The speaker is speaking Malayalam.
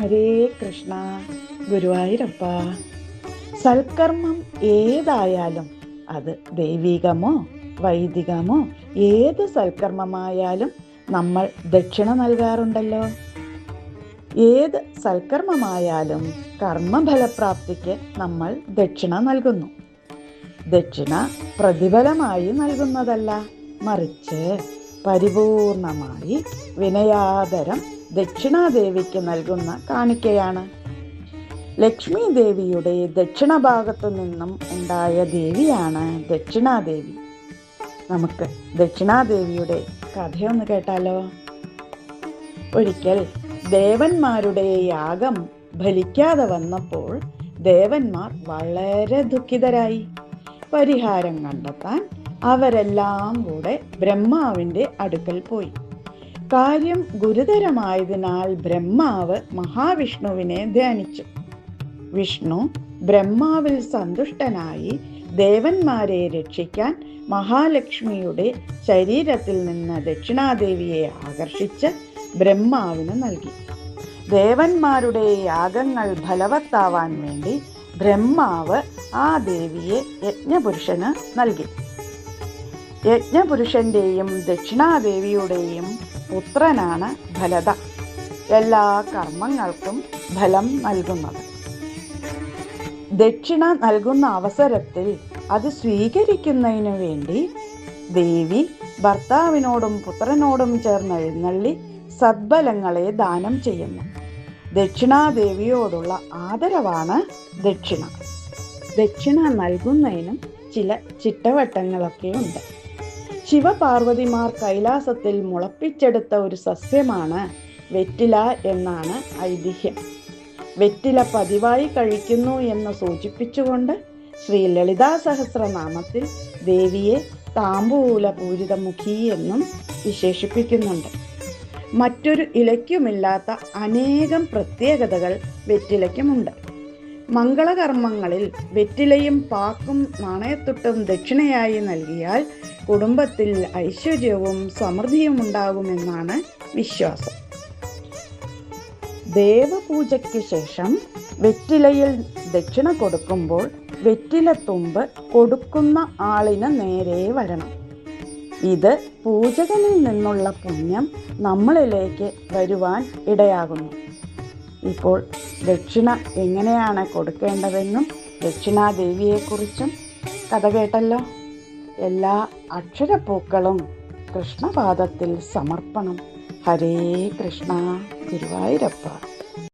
ഹരേ കൃഷ്ണ ഗുരുവായൂരപ്പ. സൽക്കർമ്മം ഏതായാലും അത് ദൈവികമോ വൈദികമോ ഏത് സൽക്കർമ്മമായാലും നമ്മൾ ദക്ഷിണ നൽകാറുണ്ടല്ലോ. ഏത് സൽക്കർമ്മമായാലും കർമ്മഫലപ്രാപ്തിക്ക് നമ്മൾ ദക്ഷിണ നൽകുന്നു. ദക്ഷിണ പ്രതിഫലമായി നൽകുന്നതല്ല മറിച്ച് പരിപൂർണമായി വിനയാദരം ദക്ഷിണാദേവിക്ക് നൽകുന്ന കാണിക്കയാണ്. ലക്ഷ്മി ദേവിയുടെ ദക്ഷിണഭാഗത്തു നിന്നും ഉണ്ടായ ദേവിയാണ് ദക്ഷിണാദേവി. നമുക്ക് ദക്ഷിണാദേവിയുടെ കഥയൊന്ന് കേട്ടാലോ? ഒരിക്കൽ ദേവന്മാരുടെ യാഗം ഫലിക്കാതെ വന്നപ്പോൾ ദേവന്മാർ വളരെ ദുഃഖിതരായി. പരിഹാരം കണ്ടെത്താൻ അവരെല്ലാം കൂടെ ബ്രഹ്മാവിന്റെ അടുക്കൽ പോയി. കാര്യം ഗുരുതരമായതിനാൽ ബ്രഹ്മാവ് മഹാവിഷ്ണുവിനെ ധ്യാനിച്ചു. വിഷ്ണു ബ്രഹ്മാവിൽ സന്തുഷ്ടനായി ദേവന്മാരെ രക്ഷിക്കാൻ മഹാലക്ഷ്മിയുടെ ശരീരത്തിൽ നിന്ന് ദക്ഷിണാദേവിയെ ആകർഷിച്ച് ബ്രഹ്മാവിന് നൽകി. ദേവന്മാരുടെ യാഗങ്ങൾ ഫലവത്താവാൻ വേണ്ടി ബ്രഹ്മാവ് ആ ദേവിയെ യജ്ഞപുരുഷന് നൽകി. യജ്ഞപുരുഷന്റെയും ദക്ഷിണാദേവിയുടെയും പുത്രനാണ് ഫലത എല്ലാ കർമ്മങ്ങൾക്കും ഫലം നൽകുന്നത്. ദക്ഷിണ നൽകുന്ന അവസരത്തിൽ അത് സ്വീകരിക്കുന്നതിനു വേണ്ടി ദേവി ഭർത്താവിനോടും പുത്രനോടും ചേർന്ന് എഴുന്നള്ളി സദ്ബലങ്ങളെ ദാനം ചെയ്യുന്നു. ദക്ഷിണാദേവിയോടുള്ള ആദരവാണ് ദക്ഷിണ. ദക്ഷിണ നൽകുന്നതിനും ചില ചിട്ടവട്ടങ്ങളൊക്കെ ഉണ്ട് ശിവപാർവതിമാർ കൈലാസത്തിൽ മുളപ്പിച്ചെടുത്ത ഒരു സസ്യമാണ് വെറ്റില എന്നാണ് ഐതിഹ്യം. വെറ്റില പതിവായി കഴിക്കുന്നു എന്ന് സൂചിപ്പിച്ചുകൊണ്ട് ശ്രീ ലളിതാ സഹസ്രനാമത്തിൽ ദേവിയെ താമ്പൂല പൂരിതമുഖി എന്നും വിശേഷിപ്പിക്കുന്നുണ്ട്. മറ്റൊരു ഇലയ്ക്കുമില്ലാത്ത അനേകം പ്രത്യേകതകൾ വെറ്റിലയ്ക്കുമുണ്ട്. മംഗളകർമ്മങ്ങളിൽ വെറ്റിലയും പാക്കും നാണയത്തുട്ടും ദക്ഷിണയായി നൽകിയാൽ കുടുംബത്തിൽ ഐശ്വര്യവും സമൃദ്ധിയും ഉണ്ടാകുമെന്നാണ് വിശ്വാസം. ദേവപൂജയ്ക്ക് ശേഷം വെറ്റിലയിൽ ദക്ഷിണ കൊടുക്കുമ്പോൾ വെറ്റില വെറ്റിലത്തുമ്പ് കൊടുക്കുന്ന ആളിന് നേരെ വരണം. ഇത് പൂജകനിൽ നിന്നുള്ള പുണ്യം നമ്മളിലേക്ക് വരുവാൻ ഇടയാകുന്നു. ഇപ്പോൾ ദക്ഷിണ എങ്ങനെയാണ് കൊടുക്കേണ്ടതെന്നും ദക്ഷിണാദേവിയെക്കുറിച്ചും കഥ കേട്ടല്ലോ. എല്ലാ അക്ഷരപ്പൂക്കളും കൃഷ്ണപാദത്തിൽ സമർപ്പണം. ഹരേ കൃഷ്ണ ഗുരുവായൂരപ്പ.